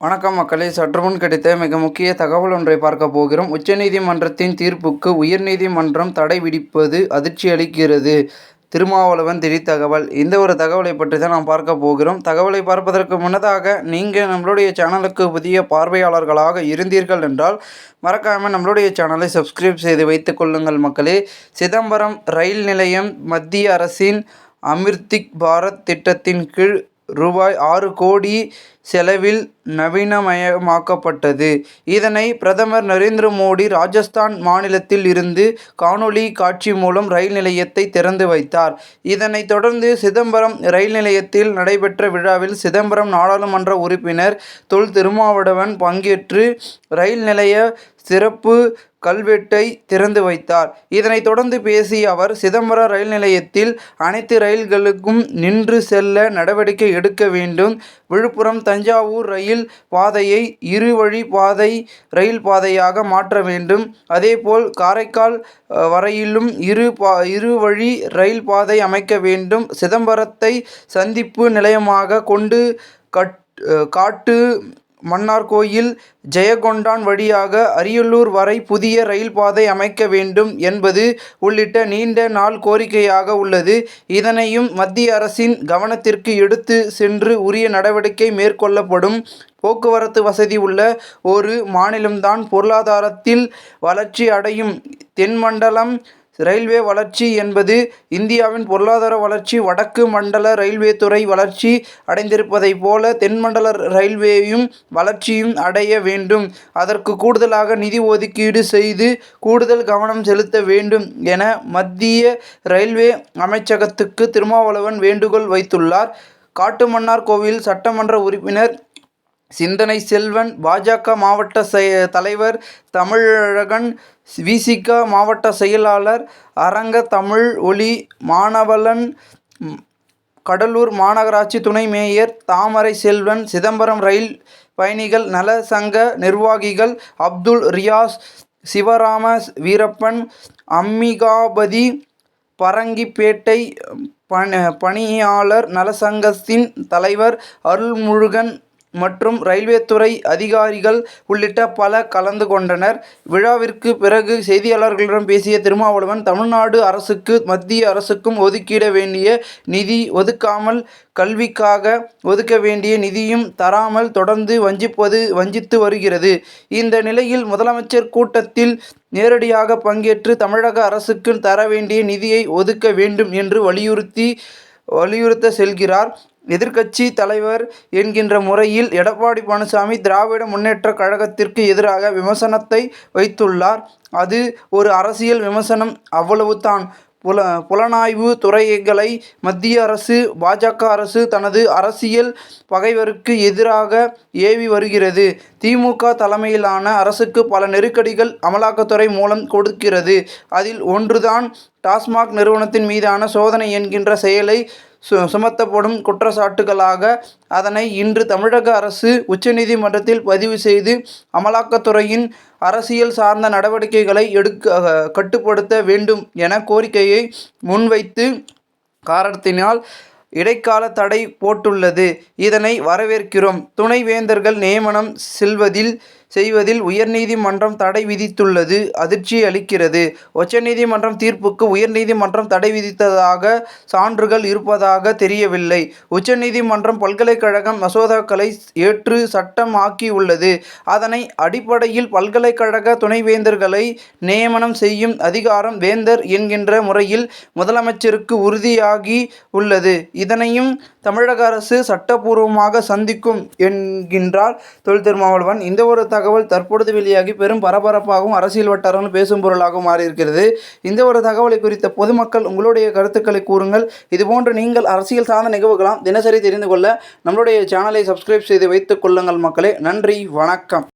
வணக்கம் மக்களே. சற்றுமுன் கிடைத்த மிக முக்கிய தகவல் ஒன்றை பார்க்க போகிறோம். உச்சநீதிமன்றத்தின் தீர்ப்புக்கு உயர்நீதிமன்றம் தடை விதிப்பது அதிர்ச்சி அளிக்கிறது. திருமாவளவன் திடீர் தகவல். இந்த ஒரு தகவலை பற்றி தான் நாம் பார்க்க போகிறோம். தகவலை பார்ப்பதற்கு முன்னதாக நீங்கள் நம்மளுடைய சேனலுக்கு புதிய பார்வையாளர்களாக இருந்தீர்கள் என்றால் மறக்காமல் நம்மளுடைய சேனலை சப்ஸ்கிரைப் செய்து வைத்து கொள்ளுங்கள் மக்களே. சிதம்பரம் ரயில் நிலையம் மத்திய அரசின் அமிர்திக் பாரத் திட்டத்தின் கீழ் ரூபாய் ஆறு கோடி செலவில் நவீனமயமாக்கப்பட்டது. இதனை பிரதமர் நரேந்திர மோடி ராஜஸ்தான் மாநிலத்தில் இருந்து காணொளி காட்சி மூலம் ரயில் நிலையத்தை திறந்து வைத்தார். இதனைத் தொடர்ந்து சிதம்பரம் ரயில் நிலையத்தில் நடைபெற்ற விழாவில் சிதம்பரம் நாடாளுமன்ற உறுப்பினர் தொல் திருமாவளவன் பங்கேற்று ரயில் நிலைய சிறப்பு கல்வெட்டை திறந்து வைத்தார். இதனைத் தொடர்ந்து பேசிய அவர் சிதம்பரம் ரயில் நிலையத்தில் அனைத்து ரயில்களுக்கும் நின்று செல்ல நடவடிக்கை எடுக்க வேண்டும். விழுப்புரம் தஞ்சாவூர் ரயில் பாதையை இருவழி பாதை ரயில் பாதையாக மாற்ற வேண்டும். அதேபோல் காரைக்கால் வரையிலும் இரு பா இருவழி ரயில் பாதை அமைக்க வேண்டும். சிதம்பரத்தை சந்திப்பு நிலையமாக கொண்டு கட் காட்டு மன்னார்கோயில் ஜெயகொண்டான் வழியாக அரியலூர் வரை புதிய ரயில் பாதை அமைக்க வேண்டும் என்பது உள்ளிட்ட நீண்ட நாள் கோரிக்கையாக உள்ளது. இதனையும் மத்திய அரசின் கவனத்திற்கு எடுத்து சென்று உரிய நடவடிக்கை மேற்கொள்ளப்படும் போக்குவரத்து வசதி உள்ள ஒரு மாநிலம்தான் பொருளாதாரத்தில் வளர்ச்சி அடையும். தென்மண்டலம் ரயில்வே வளர்ச்சி என்பது இந்தியாவின் பொருளாதார வளர்ச்சி வடக்கு மண்டல ரயில்வே துறை வளர்ச்சி அடைந்திருப்பதைப் போல தென்மண்டல ரயில்வேயும் வளர்ச்சியும் அடைய வேண்டும். அதற்கு கூடுதலாக நிதி ஒதுக்கீடு செய்து கூடுதல் கவனம் செலுத்த வேண்டும் என மத்திய ரயில்வே அமைச்சகத்துக்கு திருமாவளவன் வேண்டுகோள் வைத்துள்ளார். காட்டுமன்னார் கோவில் சட்டமன்ற உறுப்பினர் சிந்தனை செல்வன் பாஜக மாவட்ட செய தலைவர் தமிழழகன் விசிக மாவட்ட செயலாளர் அரங்க தமிழ் ஒளி மானவலன் கடலூர் மாநகராட்சி துணை மேயர் தாமரை செல்வன் சிதம்பரம் ரயில் பயணிகள் நல சங்க நிர்வாகிகள் அப்துல் ரியாஸ் சிவராம வீரப்பன் அம்மிகாபதி பரங்கிப்பேட்டை பண பணியாளர் நலசங்கத்தின் தலைவர் அருள்முருகன் மற்றும் ரயில்வே துறை அதிகாரிகள் உள்ளிட்ட பல கலந்து கொண்டனர். விழாவிற்கு பிறகு செய்தியாளர்களிடம் பேசிய திருமாவளவன் தமிழ்நாடு அரசுக்கு மத்திய அரசுக்கும் ஒதுக்கிட வேண்டிய நிதி ஒதுக்காமல் கல்விக்காக ஒதுக்க வேண்டிய நிதியும் தராமல் தொடர்ந்து வஞ்சிப்பது வஞ்சித்து வருகிறது. இந்த நிலையில் முதலமைச்சர் கூட்டத்தில் நேரடியாக பங்கேற்று தமிழக அரசுக்கு தர வேண்டிய நிதியை ஒதுக்க வேண்டும் என்று வலியுறுத்தி வலியுறுத்த செல்கிறார். எதிர்க்கட்சி தலைவர் என்கின்ற முறையில் எடப்பாடி பழனிசாமி திராவிட முன்னேற்ற கழகத்திற்கு எதிராக விமர்சனத்தை வைத்துள்ளார். அது ஒரு அரசியல் விமர்சனம் அவ்வளவுதான். புல புலனாய்வு துறைகளை மத்திய அரசு பாஜக அரசு தனது அரசியல் பகைவருக்கு எதிராக ஏவி வருகிறது. திமுக தலைமையிலான அரசுக்கு பல நெருக்கடிகள் அமலாக்கத்துறை மூலம் கொடுக்கிறது. அதில் ஒன்றுதான் டாஸ்மாக் நிறுவனத்தின் மீதான சோதனை என்கின்ற செயலை சு சுமத்தப்படும் குற்றச்சாட்டுகளாக அதனை இன்று தமிழக அரசு உச்சநீதிமன்றத்தில் பதிவு செய்து அமலாக்கத்துறையின் அரசியல் சார்ந்த நடவடிக்கைகளை எடுக்க கட்டுப்படுத்த வேண்டும் என கோரிக்கையை முன்வைத்து காரணத்தினால் இடைக்கால தடை போட்டுள்ளது. இதனை வரவேற்கிறோம். துணைவேந்தர்கள் நியமனம் செல்வதில் செய்வதில் உயர்நீதிமன்றம் தடை விதித்துள்ளது அதிர்ச்சி அளிக்கிறது. உச்சநீதிமன்றம் தீர்ப்புக்கு உயர்நீதிமன்றம் தடை விதித்ததாக சான்றுகள் இருப்பதாக தெரியவில்லை. உச்சநீதிமன்றம் பல்கலைக்கழகம் மசோதாக்களை ஏற்று சட்டம் ஆக்கியுள்ளது அதனை அடிப்படையில் பல்கலைக்கழக துணைவேந்தர்களை நியமனம் செய்யும் அதிகாரம் வேந்தர் என்கின்ற முறையில் முதலமைச்சருக்கு உறுதியாகி உள்ளது. இதனையும் தமிழக அரசு சட்டப்பூர்வமாக சந்திக்கும் என்கின்றார் தொல் திருமாவளவன். இந்த ஒரு தகவல் தற்பொழுது வெளியாகி பெரும் பரபரப்பாகவும் அரசியல் வட்டாரங்களும் பேசும் பொருளாகவும் மாறியிருக்கிறது. இந்த ஒரு தகவலை குறித்த பொதுமக்கள் உங்களுடைய கருத்துக்களை கூறுங்கள். இதுபோன்று நீங்கள் அரசியல் சார்ந்த நிகழ்வுகளாம் தினசரி தெரிந்து கொள்ள நம்மளுடைய சேனலை சப்ஸ்கிரைப் செய்து வைத்துக் கொள்ளுங்கள் மக்களே. நன்றி வணக்கம்.